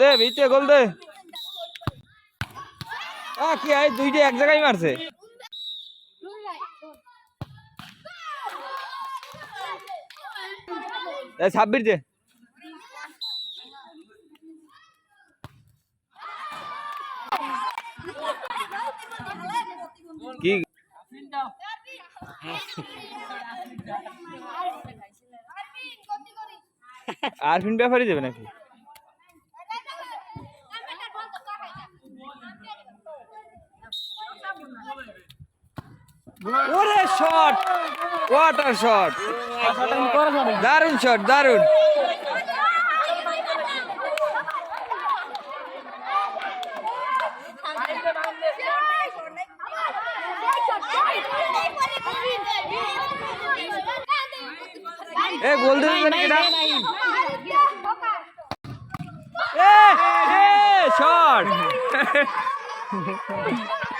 দে ভিতে গোল দে। আ কি আই দুইটা এক জায়গায় মারছে। এ ছাব্বিশ দে। কি? আরফিন ব্যাপারই দেবে নাকি? ওরে শট ওয়াটার শট দারুণ শট দারুণ এ গোল দিতে নাকি এটা। এ এ শট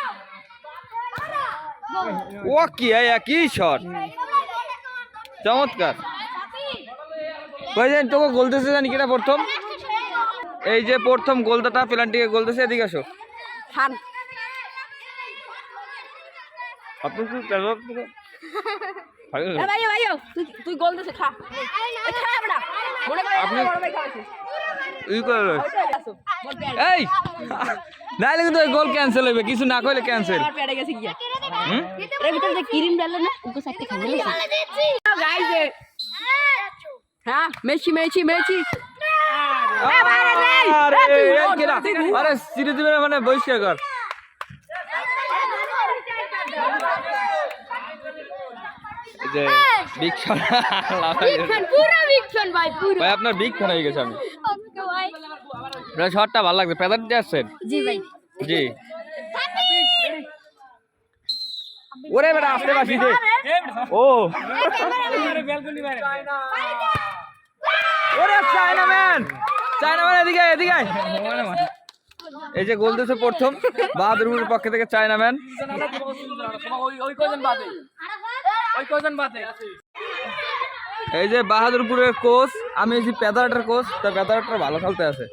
ও কি একই শট চমৎকার। কইছেন তোকে গোল দিতে জানি কিনা প্রথম? এই যে প্রথম গোলদাতা পেলান্টিকে গোল দিছে এদিকে আসো। আপনি ই করে। ওইটাই আসো বল পেড়ে এই নাইলে কিন্তু গোল ক্যান্সেল হইবে কিছু না কইলে ক্যান্সেল আমার পেড়ে গেছে গিয়া। হুম? এর ভিতরে যে ক্রিম ডালে না উनको সাথে খাবে গাইস হ্যাঁ মেসি মেসি মেসি। আরে নেই। আরে এ, তুই এই গোল, কেডা? তুই গোল। আরে সিরে দিবে না মানে বহিষ্কার কর এই যে বিগ ফ্যান পুরো বিগ ফ্যান ভাই পুরো। ভাই আপনার বিগ ফ্যান হয়ে গেছে আমি। ওকে ভাই আপনার ভালো লাগছে। পেদার দিতে আসছেন? জি ভাই। জি। ওরে বেটা আসতে পারছি ও। ওরে চায়না ম্যান। চায়না ম্যান এদিকে এদিকে এই যে গোল দিয়েছে প্রথম বাহাদুরপুরের পক্ষ থেকে চায়না ম্যান। এই যে বাহাদুরপুরের কোচ আমি এই যে পেদারটার কোচ তা পেদারটার ভালো খেলতে আছে।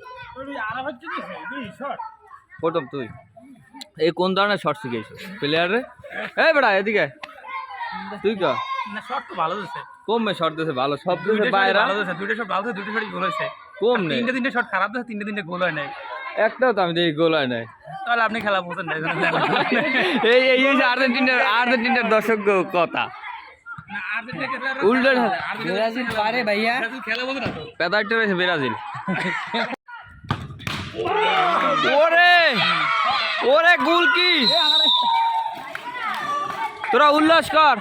প্রথম তুই। এই কোন ধরনের শট শিখেছিস? প্লেয়ারে এই বেটা এদিকে তুই কা? না শট তো ভালো দিছে। কম মে শট ভালো। সব দিয়েছে বাইরে। ভালো দিছে দুইটা শট ভালো দিছে দুইটা শটই গোল হয়েছে। কম নেই। তিনটে তিনটে শট খারাপ দিছে তিনটে তিনটে গোল হয় নাই। একটাও তো আমি দেখি গোল হয় নাই। তাহলে আপনি খেলা বুঝেন না এই। এই যে আর্জেন্টিনার আর্জেন্টিনার দর্শক কথা। উল্টো পারে ভাইয়া। ব্রাজিল খেলা বোঝে না তো? পেদারটা রয়েছে ব্রাজিল ওরে ওরে গুল কি? তোরা উল্লাস কর।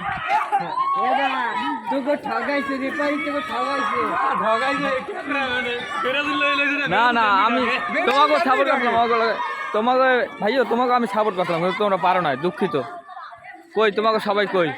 না না, আমি তোমাকে সাপোর্ট করলাম তোমাকে ভাইও তোমাকে আমি সাপোর্ট করতাম তোমরা পারো না দুঃখিত। কই, তোমাকে সবাই কই?